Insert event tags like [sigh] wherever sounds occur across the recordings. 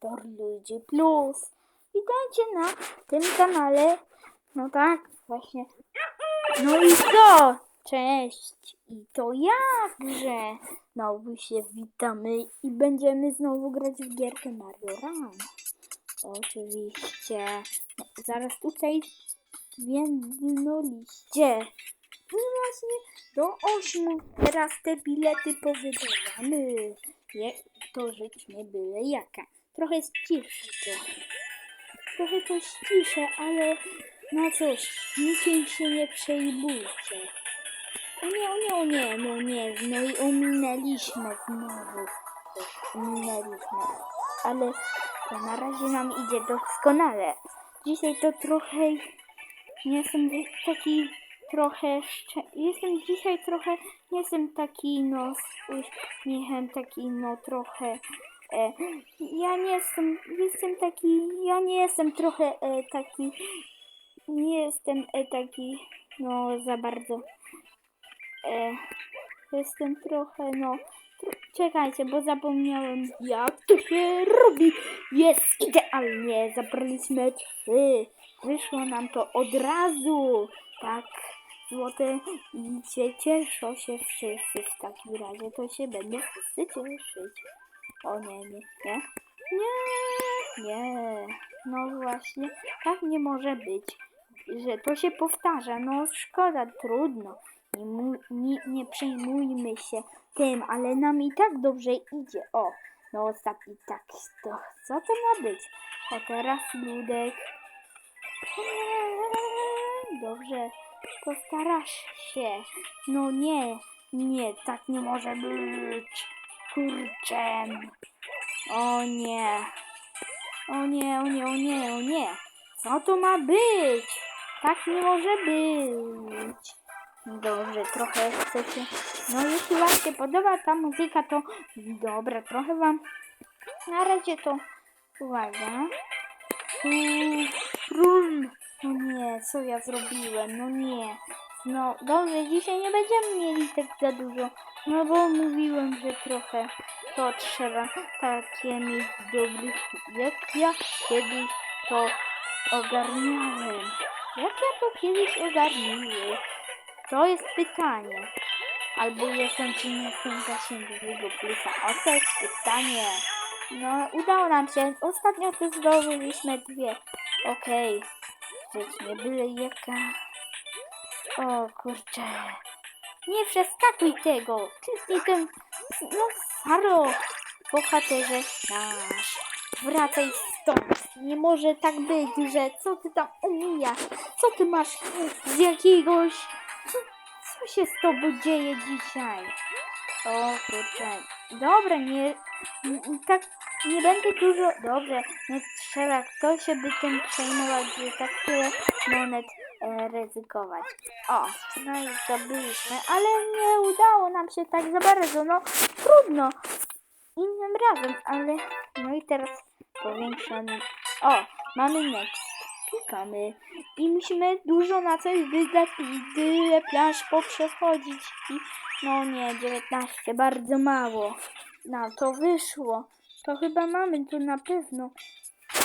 Tor Ludzi Plus. Witajcie na tym kanale. No tak, właśnie. No i co? Cześć. I to jakże. Znowu się witamy i będziemy znowu grać w gierkę Mario Run. Oczywiście. No, zaraz tutaj zwiędnoliście. No właśnie, do ośmiu teraz te bilety powydawamy. Nie, to rzecz nie byle jaka. Trochę jest ciszy to. Trochę to ściszę, ale na coś, niczym się nie przejmujcie. O nie, o nie, o nie, no nie, no i ominęliśmy znowu. Ominęliśmy. Ale to na razie nam idzie doskonale. Dzisiaj to trochę nie jestem taki trochę. Jestem dzisiaj trochę, nie jestem taki no z uśmiechem, taki no trochę e, ja nie jestem, jestem taki, ja nie jestem trochę e, taki, nie jestem e, taki no za bardzo e, jestem trochę no tro, czekajcie, bo zapomniałem jak to się robi. Jest idealnie, zabraliśmy trzy. Wyszło nam to od razu. Tak, złote i cieszą się wszyscy w takim razie. To się będą wszyscy cieszyć. O nie, nie, nie. Nie, nie. No właśnie, tak nie może być. Że to się powtarza. No szkoda, trudno. Nie, nie, nie przejmujmy się tym, ale nam i tak dobrze idzie. O, no ostatni tak, to co to ma być? O teraz ludek. Dobrze, postarasz się. No nie, nie, tak nie może być. Kurczę. O nie. O nie, o nie, o nie, o nie. Co to ma być? Tak nie może być. Dobrze, trochę chcę się... No jeśli wam się podoba ta muzyka, to dobra, trochę wam... Na razie to... Uwaga. Rum. No nie, co ja zrobiłem? No nie. No dobrze, dzisiaj nie będziemy mieli tak za dużo. No bo mówiłem, że trochę to trzeba takie mieć dobrych, jak ja kiedyś to ogarniałem. Jak ja to kiedyś ogarniłem? To jest pytanie. Albo jestem czy nie jestem zasięgowego plusa. O to jest pytanie. No, udało nam się. Ostatnio to zdobyliśmy dwie. Okej. Rzecz nie byle jaka. O kurczę. Nie przestakuj tego. I ten... No, Saro. Bohaterze nasz. Wracaj stąd. Nie może tak być, że co ty tam umijasz? Co ty masz z jakiegoś... Co, co się z tobą dzieje dzisiaj? O kurczę. Dobra, nie... Tak nie będę dużo... Dobrze, nie trzeba kto się by tym przejmować, że tak tyle monet ryzykować. O, no i zdobyliśmy, ale nie udało nam się tak za bardzo, no trudno. Innym razem, ale... No i teraz powiększamy... O, mamy next. Klikamy i musimy dużo na coś wydać i tyle plansz poprzechodzić i... No nie, 19, bardzo mało. No to wyszło. To chyba mamy tu na pewno.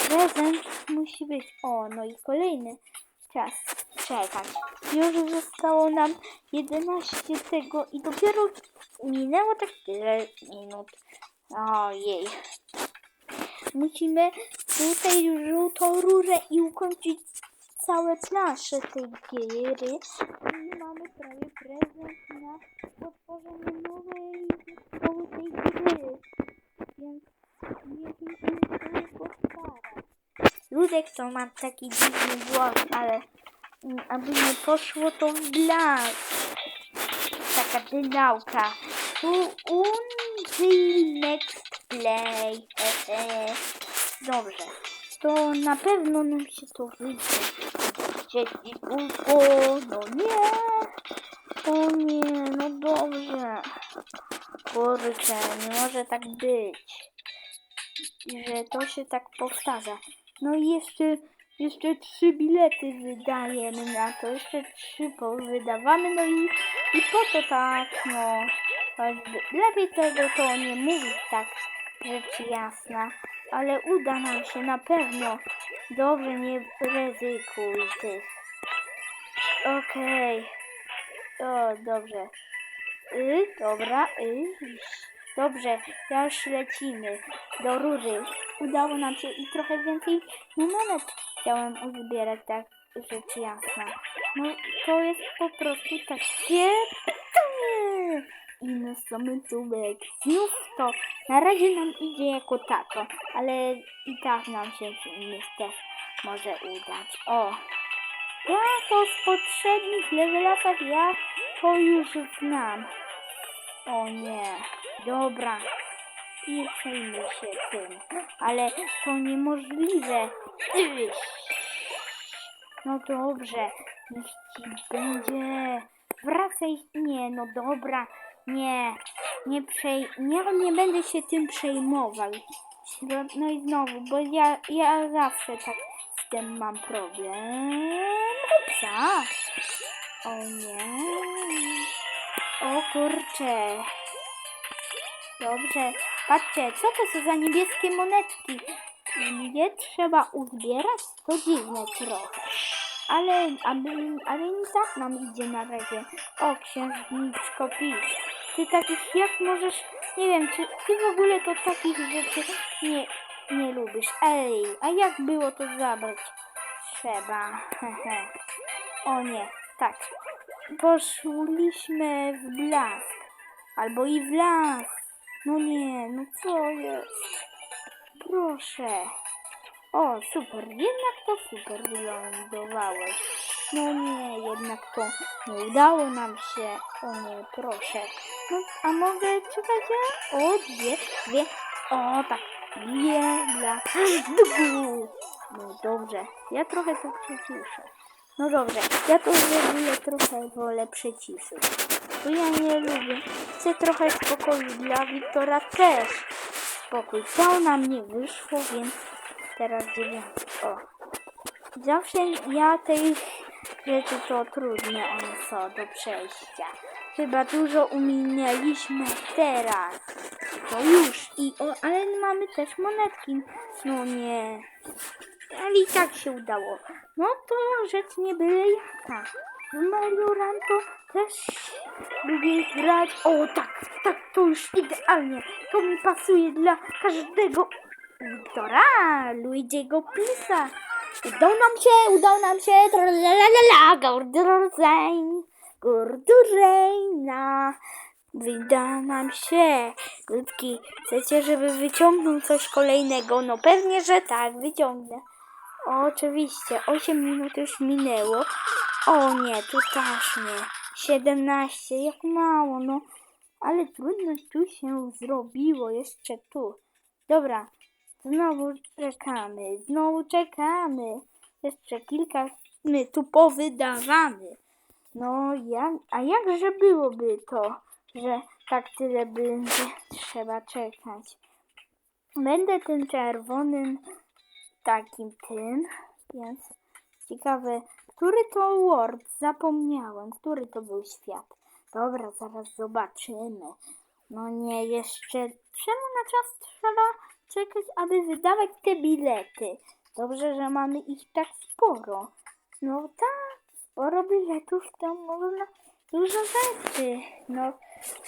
Prezent musi być. O, no i kolejny czas czekać. Już zostało nam 11 tego i dopiero minęło tak tyle minut. Ojej. Musimy tutaj żółtą rurę i ukończyć całe plansze tej gry. I mamy prawie prezent Ludek to ma taki dziwny głos, ale aby nie poszło to w blask. Taka dynałka. Until next play. Ehe. Dobrze. To na pewno nam się to wyjdzie. Dzieci kulko, no nie. O nie, no dobrze. Kurczę, nie może tak być. Że to się tak powtarza. No i jeszcze, jeszcze trzy bilety wydajemy na to. Jeszcze trzy wydawamy, no i, i po to tak, no. Lepiej tego to nie mówić tak, rzecz jasna. ale uda nam się na pewno. Dobrze, nie ryzykuj tych. Okej. O, dobrze. Y, dobra, y. Dobrze, już lecimy do rury. Udało nam się i trochę więcej monet chciałem uzbierać, tak rzecz jasna. No to jest po prostu takie. I na samym tubek. Znów to na razie nam idzie jako tako, ale i tak nam się w innych też może udać. O, ja to z poprzednich levelach ja to już znam. O nie, dobra. Nie przejmuj się tym, ale to niemożliwe. No dobrze, niech ci będzie. Wracaj. Nie, no dobra. Nie, nie przej... Nie, nie będę się tym przejmował. No, i znowu, bo ja, ja zawsze tak z tym mam problem. Upsa. O nie. O kurcze. Dobrze. Patrzcie, co to są za niebieskie monetki? Je trzeba uzbierać? To dziwne trochę. Ale, aby, ale nie tak nam idzie na razie. O, księżniczko Peach. Ty takich jak możesz... Nie wiem, czy ty w ogóle to takich rzeczy nie, nie lubisz. Ej, a jak było to zabrać? Trzeba. [laughs] O nie, tak. Poszliśmy w blask. Albo i w las. No nie, no co jest? Proszę. O, super, jednak to super wylądowałeś. No nie, jednak to nie udało nam się. O nie, proszę. No, a mogę czekać? O, dwie, dwie. O, tak. Dwie dla. [gasps] No dobrze, ja trochę to przyciszę. No dobrze, ja to ogóle trochę wolę przyciszyć. Bo ja nie lubię. Chcę trochę spokoju dla Wiktora też. Spokój. To nam nie wyszło, więc teraz dziewiąty. O. Zawsze ja tej rzeczy to trudne one są do przejścia. Chyba dużo uminęliśmy teraz. To już. I, o, ale mamy też monetki. No nie. Ale i tak się udało. No to rzecz nie byle jaka. W Mario Run to też lubię grać. O tak, tak, to już idealnie. To mi pasuje dla każdego Wiktora, Luigi'ego Pisa. Udało nam się, udało nam się. Tralalala, Gordurzein. Wyda nam się. Ludki, chcecie, żeby wyciągnął coś kolejnego? No pewnie, że tak, wyciągnę. Oczywiście, 8 minut już minęło. O nie, tu też nie. 17, jak mało, no. Ale trudno tu się zrobiło, jeszcze tu. Dobra, znowu czekamy, znowu czekamy. Jeszcze kilka my tu powydawamy. No, jak, a jakże byłoby to, że tak tyle będzie trzeba czekać. Będę tym czerwonym takim tym, więc ciekawe, który to Word? Zapomniałem, który to był świat. Dobra, zaraz zobaczymy. No nie, jeszcze czemu na czas trzeba czekać, aby wydawać te bilety? Dobrze, że mamy ich tak sporo. No tak, sporo biletów to można dużo rzeczy. No,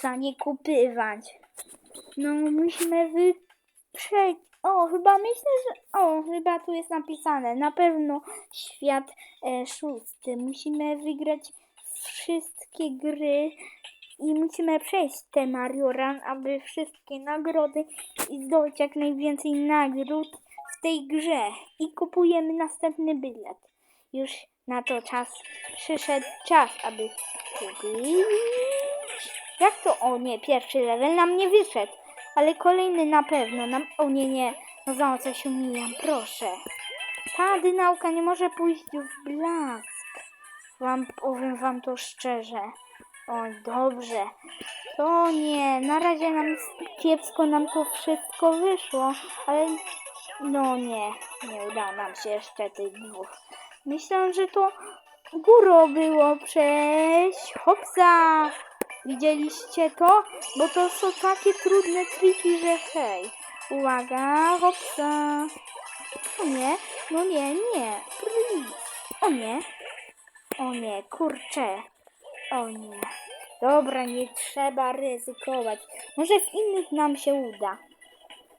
za nie kupywać. No, musimy wyprzeć. O, chyba myślę, że. O, chyba tu jest napisane. Na pewno świat e, szósty. Musimy wygrać wszystkie gry i musimy przejść te Mario Run, aby wszystkie nagrody i zdobyć jak najwięcej nagród w tej grze. I kupujemy następny bilet. Już na to czas przyszedł czas, aby kupić. Jak to? O nie, pierwszy level nam nie wyszedł. Ale kolejny na pewno nam... O nie, nie. No za coś umijam, proszę. Ta dynałka nie może pójść w blask. Wam powiem wam to szczerze. Oj, dobrze. To nie, na razie nam kiepsko nam to wszystko wyszło, ale no nie, nie udało nam się jeszcze tych dwóch. Myślę, że to górą było przejść. Hopsa! Widzieliście to? Bo to są takie trudne triki, że hej. Uwaga, hopsa. O nie, no nie, nie. O nie. O nie, kurczę. O nie. Dobra, nie trzeba ryzykować. Może w innych nam się uda.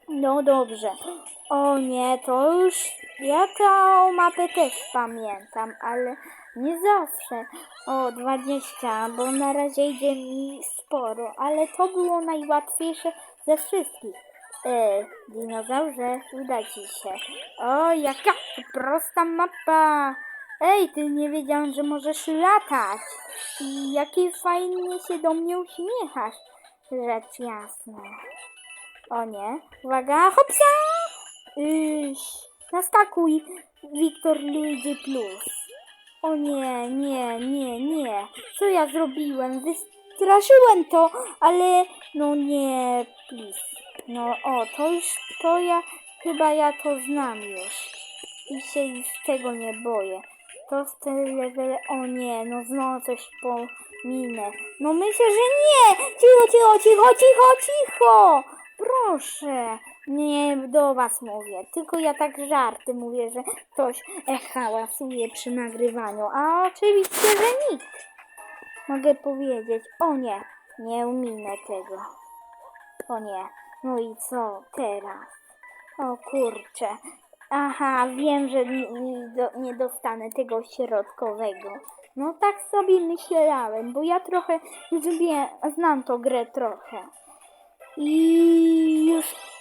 No dobrze. O nie, to już ja tę mapę też pamiętam, ale nie zawsze. O, 20, bo na razie idzie mi sporo, ale to było najłatwiejsze ze wszystkich. E, dinozaurze, uda ci się. O, jaka prosta mapa. Ej, ty nie wiedziałem, że możesz latać. I jakie fajnie się do mnie uśmiechasz. Rzecz jasna. O nie. Uwaga, hopsa! Iś, naskakuj, Wiktor Luigi Plus. O nie, nie, nie, nie. Co ja zrobiłem? Wystraszyłem to, ale no nie, please. No o, to już, to ja, chyba ja to znam już. I się już tego nie boję. To w te level, o nie, no znowu coś pominę. No myślę, że nie! Cicho, cicho, cicho, cicho, cicho! Proszę! Nie do was mówię, tylko ja tak żarty mówię, że ktoś hałasuje przy nagrywaniu, a oczywiście, że nikt. Mogę powiedzieć, o nie, nie uminę tego. O nie, no i co teraz? O kurczę. Aha, wiem, że nie dostanę tego środkowego. No tak sobie myślałem, bo ja trochę lubię, znam tą grę trochę. I już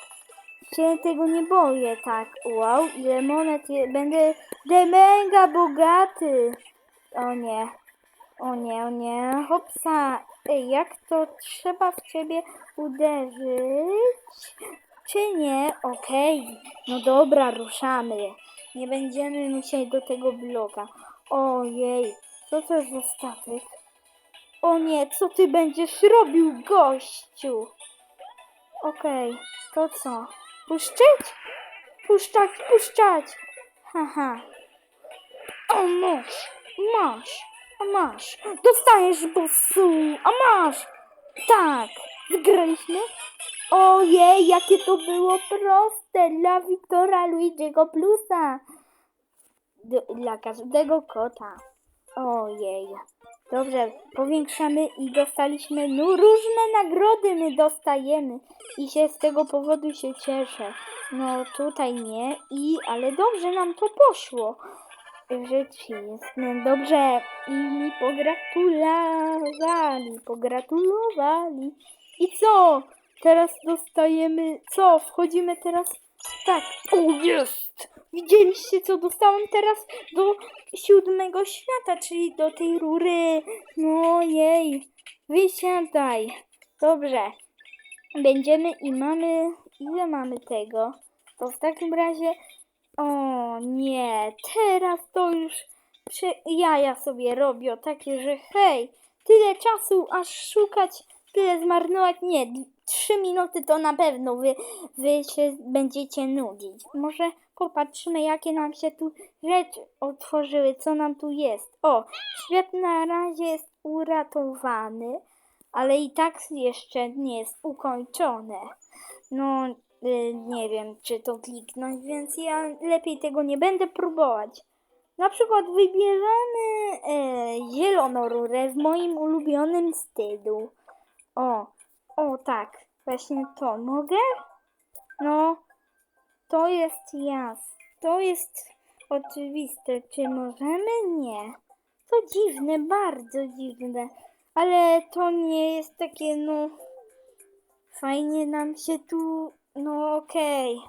się tego nie boję, tak. Wow, ile monet je, będę, będę mega bogaty. O nie, o nie, o nie, hopsa. Ej, jak to trzeba w ciebie uderzyć? Czy nie? Okej, no dobra, ruszamy. Nie będziemy musieli do tego bloka. Ojej, co to za statek? O nie, co ty będziesz robił, gościu? Okej, to co? Puszczać? Puszczać, puszczać! Haha. O, masz, masz, a masz. Dostajesz, bossu, a masz. Tak, wygraliśmy. Ojej, jakie to było proste dla Wiktora Luigi'ego Plusa. D- dla każdego kota. Ojej. Dobrze, powiększamy i dostaliśmy, no różne nagrody my dostajemy i się z tego powodu się cieszę. No tutaj nie i, ale dobrze nam to poszło. Rzecz jest, no dobrze i mi pogratulowali, pogratulowali. I co? Teraz dostajemy, co? Wchodzimy teraz, tak, o jest! Widzieliście co dostałem teraz do siódmego świata, czyli do tej rury. No jej, wysiadaj. Dobrze. Będziemy i mamy, ile mamy tego? To w takim razie, o nie, teraz to już prze, jaja sobie robią, takie, że hej, tyle czasu aż szukać, tyle zmarnować, nie, trzy minuty to na pewno wy, wy się będziecie nudzić. Może popatrzymy, jakie nam się tu rzeczy otworzyły, co nam tu jest. O, świat na razie jest uratowany, ale i tak jeszcze nie jest ukończone. No, y, nie wiem, czy to kliknąć, więc ja lepiej tego nie będę próbować. Na przykład wybierzemy e, zieloną rurę w moim ulubionym stylu. O, o tak, właśnie to. Mogę? No, to jest jas. To jest oczywiste. Czy możemy? Nie. To dziwne, bardzo dziwne. Ale to nie jest takie, no... Fajnie nam się tu... No okej.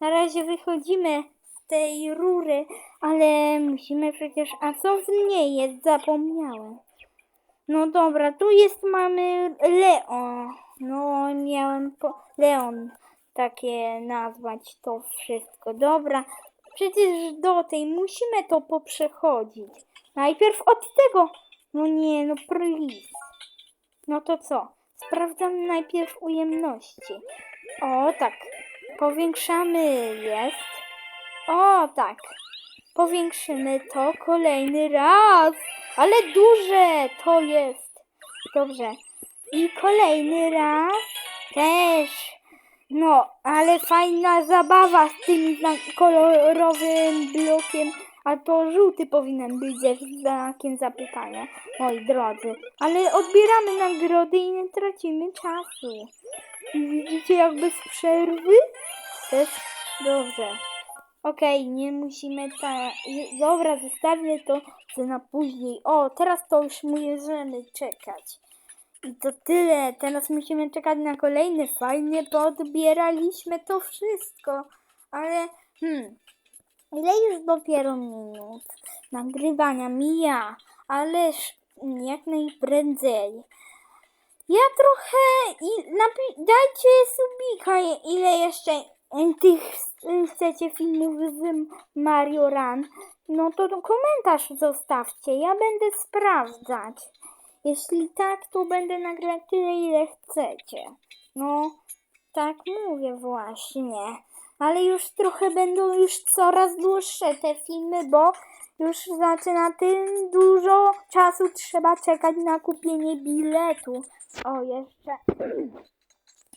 Na razie wychodzimy z tej rury, ale musimy przecież... A co w niej jest? Zapomniałem. No dobra, tu jest mamy Leon. No, miałem po... Leon takie nazwać to wszystko. Dobra, przecież do tej musimy to poprzechodzić. Najpierw od tego. No nie, no please. No to co? Sprawdzam najpierw ujemności. O, tak. Powiększamy jest. O, tak. Powiększymy to kolejny raz. Ale duże to jest. Dobrze. I kolejny raz też. No, ale fajna zabawa z tym kolorowym blokiem, a to żółty powinien być ze znakiem zapytania, moi drodzy. Ale odbieramy nagrody i nie tracimy czasu. I widzicie jak bez przerwy? Też dobrze. Okej, nie musimy ta... Dobra, zostawię to na później. O, teraz to już możemy czekać. To tyle. Teraz musimy czekać na kolejny. Fajnie podbieraliśmy to wszystko. Ale, hmm, ile już dopiero minut nagrywania mija? Ależ jak najprędzej. Ja trochę i dajcie subika, ile jeszcze e, tych e, chcecie filmów z Mario Run. No to komentarz zostawcie, ja będę sprawdzać. Jeśli tak, to będę nagrać tyle, ile chcecie. No, tak mówię właśnie. Ale już trochę będą już coraz dłuższe te filmy, bo już zaczyna tym dużo czasu trzeba czekać na kupienie biletu. O, jeszcze.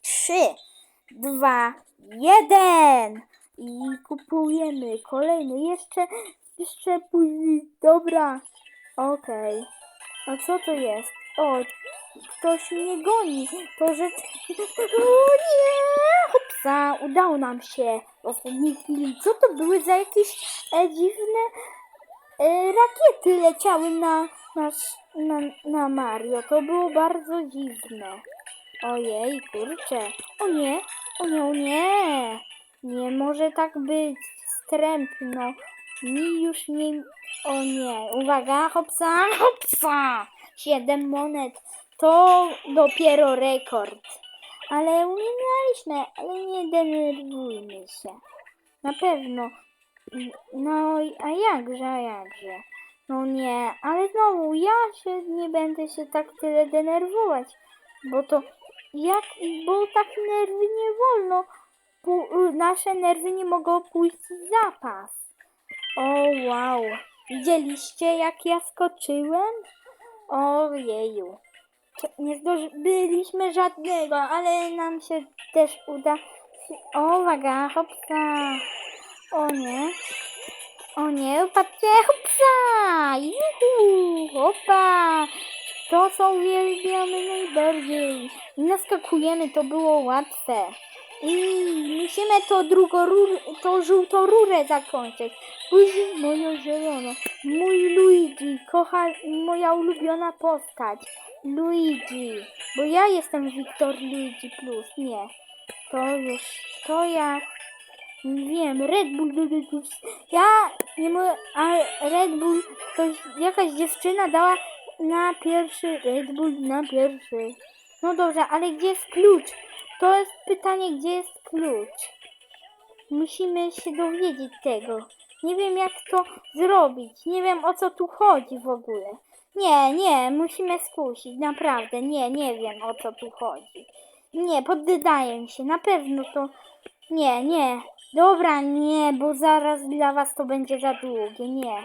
Trzy, dwa, jeden. I kupujemy kolejny. Jeszcze, jeszcze później. Dobra. Okej. A co to jest? O, ktoś mnie goni. To rzecz... [laughs] O nie! Hopsa, udało nam się. Co to były za jakieś e, dziwne e, rakiety leciały na, na, na, na Mario. To było bardzo dziwne. Ojej, kurczę. O nie, o nie, o nie. Nie może tak być. Strępno. Mi już nie... O nie, uwaga, hopsa, hopsa. Siedem monet. To dopiero rekord. Ale umienialiśmy, ale nie denerwujmy się. Na pewno. No, a jakże, a jakże. No nie, ale znowu ja się nie będę się tak tyle denerwować, bo to jak, bo tak nerwy nie wolno, Pu- nasze nerwy nie mogą pójść w zapas. O wow, widzieliście jak ja skoczyłem? Ojeju. Nie zdobyliśmy żadnego, ale nam się też uda. O, uwaga, hopsa. O nie. O nie, patrzcie, hopsa! Juhu, hopa! To co uwielbiamy najbardziej. Naskakujemy, to było łatwe. I musimy to drugą rurę, to żółtą rurę zakończyć. Później moją zieloną. Mój Luigi, kocha, moja ulubiona postać. Luigi. Bo ja jestem Wiktor Luigi Plus, nie. To już, to ja nie wiem, Red Bull. Ja nie mogę, a Red Bull, to jakaś dziewczyna dała na pierwszy, Red Bull na pierwszy. No dobrze, ale gdzie jest klucz? To jest pytanie, gdzie jest klucz? Musimy się dowiedzieć tego. Nie wiem jak to zrobić, nie wiem o co tu chodzi w ogóle. Nie, nie, musimy skusić, naprawdę, nie, nie wiem o co tu chodzi. Nie, poddaję się, na pewno to... Nie, nie, dobra, nie, bo zaraz dla was to będzie za długie, nie.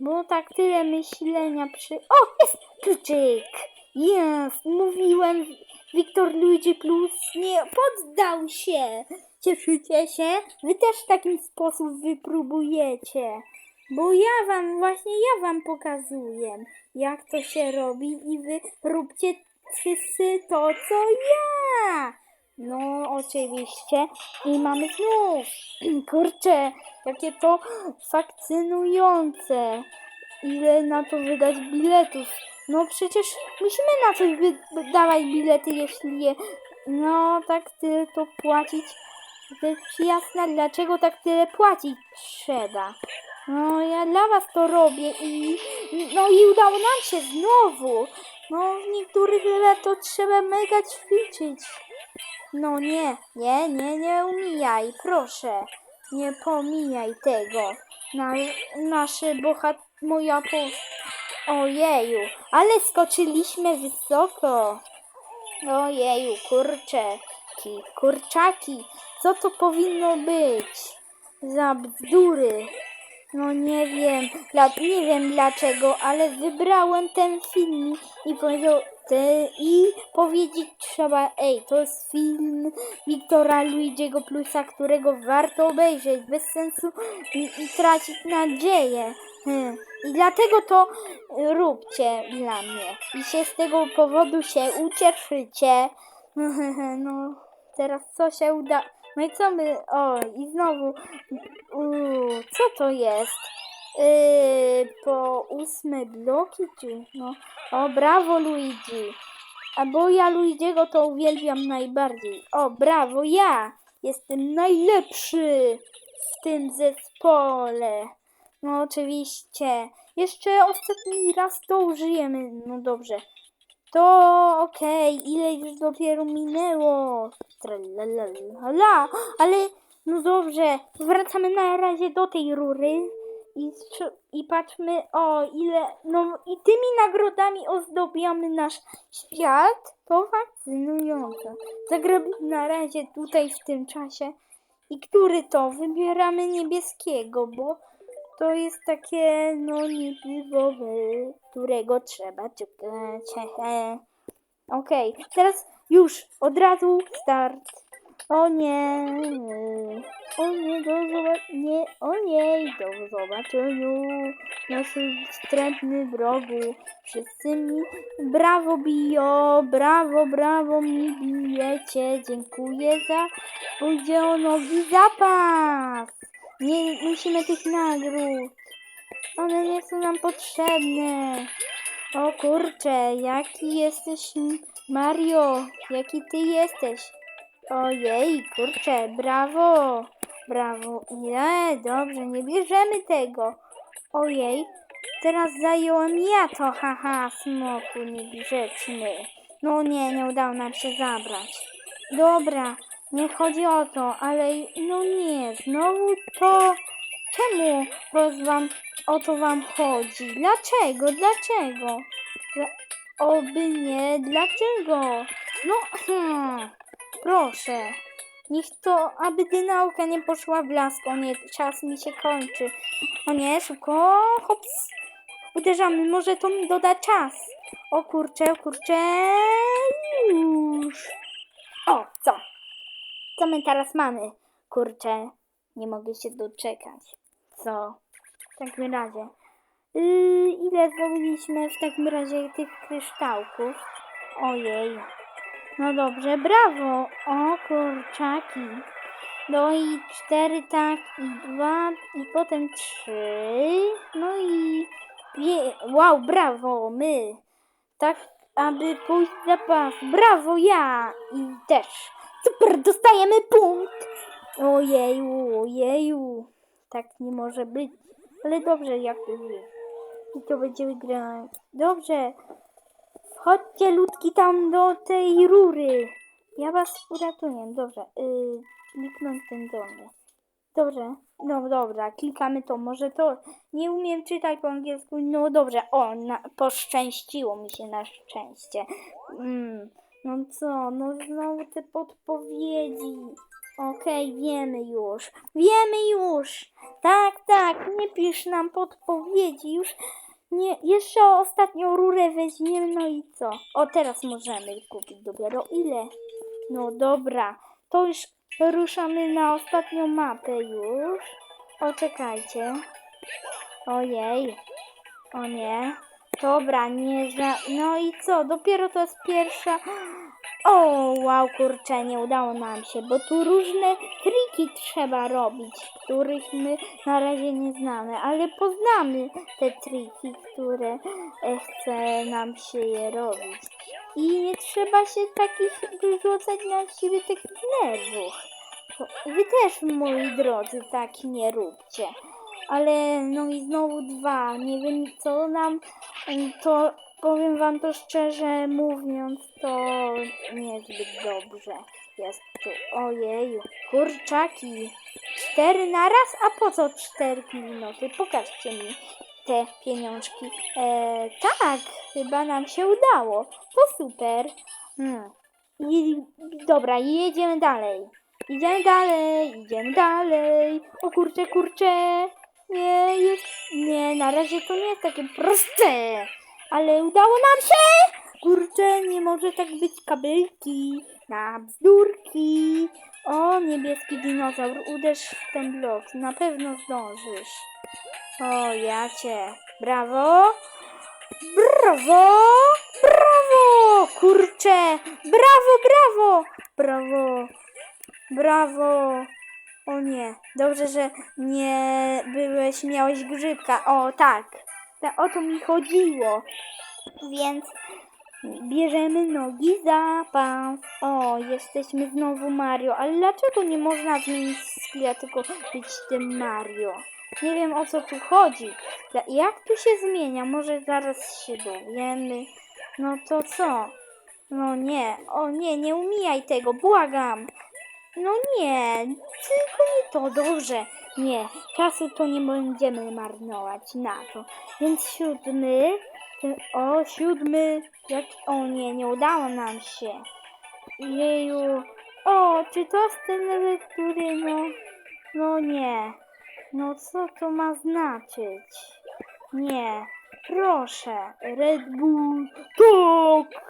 Bo tak tyle myślenia przy... O, jest kluczyk! Jest, mówiłem, Wiktor Luigi Plus nie poddał się. Cieszycie się? Wy też w taki sposób wypróbujecie. Bo ja wam, właśnie ja wam pokazuję, jak to się robi i wy róbcie wszyscy to, co ja. No, oczywiście. I mamy znów. [clears throat] Kurczę, jakie to fascynujące. Ile na to wydać biletów? No przecież musimy na coś wydawać bilety, jeśli je... No, tak tyle to płacić. To jest jasne, dlaczego tak tyle płacić trzeba. No, ja dla was to robię i... No i udało nam się znowu. No, w niektórych lat to trzeba mega ćwiczyć. No nie, nie, nie, nie umijaj, proszę. Nie pomijaj tego. Na, nasze bohat... Moja po... Ojeju, ale skoczyliśmy wysoko. Ojeju, kurczeki, kurczaki. Co to powinno być? Za bzdury. No nie wiem, nie wiem dlaczego, ale wybrałem ten filmik i powiedział, Te, I powiedzieć trzeba, ej, to jest film Wiktora Luigiego Plusa, którego warto obejrzeć, bez sensu i, i tracić nadzieję. Hmm. I dlatego to y, róbcie dla mnie. I się z tego powodu się ucieszycie. [laughs] No, teraz co się uda? No i co my? O, i znowu. Uuu, co to jest? Po ósme bloki, no? O, brawo Luigi. A bo ja Luigiego to uwielbiam najbardziej. O, brawo, ja jestem najlepszy w tym zespole. No oczywiście. Jeszcze ostatni raz to użyjemy. No dobrze. To okej, ile już dopiero minęło. Tralalala. Ale no dobrze, wracamy na razie do tej rury. I, I patrzmy, o ile, no i tymi nagrodami ozdobiamy nasz świat. To fascynujące. Zagramy na razie tutaj w tym czasie. I który to? Wybieramy niebieskiego, bo to jest takie, no nietypowe, którego trzeba hehe. Okej, teraz już, od razu start. O nie, o nie, do zobaczenia, o nie, do zobaczenia, naszym wstrętny wrogu. Wszyscy mi, brawo bio, brawo, brawo mi bijecie, dziękuję za udzielonowy zapas. Nie musimy tych nagród. One nie są nam potrzebne. O kurcze, jaki jesteś Mario? Jaki ty jesteś? Ojej, kurczę, brawo, brawo. Nie, dobrze, nie bierzemy tego. Ojej, teraz zająłem ja to, haha, smoku niegrzeczny. No nie, nie udało nam się zabrać. Dobra, nie chodzi o to, ale no nie, znowu to... Czemu wam, o to wam chodzi? Dlaczego? Dlaczego? Dla, oby nie, dlaczego? No, hmm, proszę. Niech to, aby dynauka nie poszła w las. O nie, czas mi się kończy. O nie, szybko, hops. Uderzamy, może to mi doda czas. O kurczę, kurczę, już. O, co? Co my teraz mamy? Kurczę, nie mogę się doczekać. Co? W takim razie. Yy, ile zdobyliśmy w takim razie tych kryształków? Ojej. No dobrze, brawo. O kurczaki. No i cztery tak, i dwa, i potem trzy. No i je, wow, brawo, my. Tak, aby pójść za pas. Brawo, ja. I też. Super, dostajemy punkt. Ojeju, ojeju. Tak nie może być. Ale dobrze, jak to jest. I to będziemy grać. Dobrze. Chodźcie ludki tam do tej rury. Ja was uratuję. Dobrze. Yy, kliknąć ten dolny. Dobrze. No dobra, klikamy to. Może to. Nie umiem czytać po angielsku. No dobrze. O, na, poszczęściło mi się na szczęście. Mm. No co? No znowu te podpowiedzi. Okej, wiemy już. Wiemy już. Tak, tak, nie pisz nam podpowiedzi. Już nie, jeszcze ostatnią rurę weźmiemy, no i co? O, teraz możemy kupić dopiero ile? No dobra, to już ruszamy na ostatnią mapę już. O, czekajcie. Ojej. O nie. Dobra, nie za... No i co? Dopiero to jest pierwsza... O, wow, kurczę, nie udało nam się, bo tu różne triki trzeba robić, których my na razie nie znamy, ale poznamy te triki, które e, chce nam się je robić. I nie trzeba się takich wyrzucać na siebie tych nerwów. Wy też, moi drodzy, tak nie róbcie. Ale no i znowu dwa. Nie wiem co nam em, to powiem wam to szczerze mówiąc, to niezbyt dobrze jest tu. Ojeju, kurczaki. Cztery na raz? A po co cztery minuty? Pokażcie mi te pieniążki. E, tak, chyba nam się udało. To super. Hmm. I, dobra, jedziemy dalej. Idziemy dalej, idziemy dalej. O kurczę, kurczę. Nie, jest. Nie, na razie to nie jest takie proste. Ale udało nam się! Kurczę, nie może tak być kabelki na bzdurki. O, niebieski dinozaur, uderz w ten blok, na pewno zdążysz. O, ja cię. Brawo! Brawo! Brawo! Kurczę! Brawo, brawo! Brawo! Brawo! O nie, dobrze, że nie byłeś, miałeś grzybka. O, tak. Ta, o to mi chodziło. Więc bierzemy nogi za pas. O, jesteśmy znowu Mario. Ale dlaczego nie można zmienić skilla, tylko być tym Mario? Nie wiem o co tu chodzi. Jak tu się zmienia? Może zaraz się dowiemy. No to co? No nie, o nie, nie umijaj tego, błagam. No nie, tylko nie to, dobrze. Nie, czasu to nie będziemy marnować na to. Więc siódmy, ten- o siódmy, jak, o nie, nie udało nam się. Jeju, o, czy to jest ten który, no, no nie. No co to ma znaczyć? Nie, proszę, Red Bull, tak!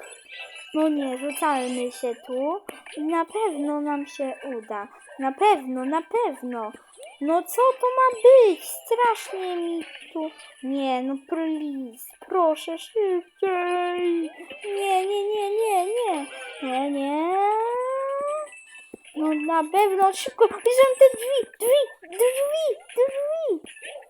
No nie, rzucajmy się tu i na pewno nam się uda. Na pewno, na pewno. No co to ma być? Strasznie mi tu... Nie, no please, proszę szybciej. Nie, nie, nie, nie, nie. Nie, nie. No na pewno, szybko, bierzemy te drzwi, drzwi, drzwi, drzwi.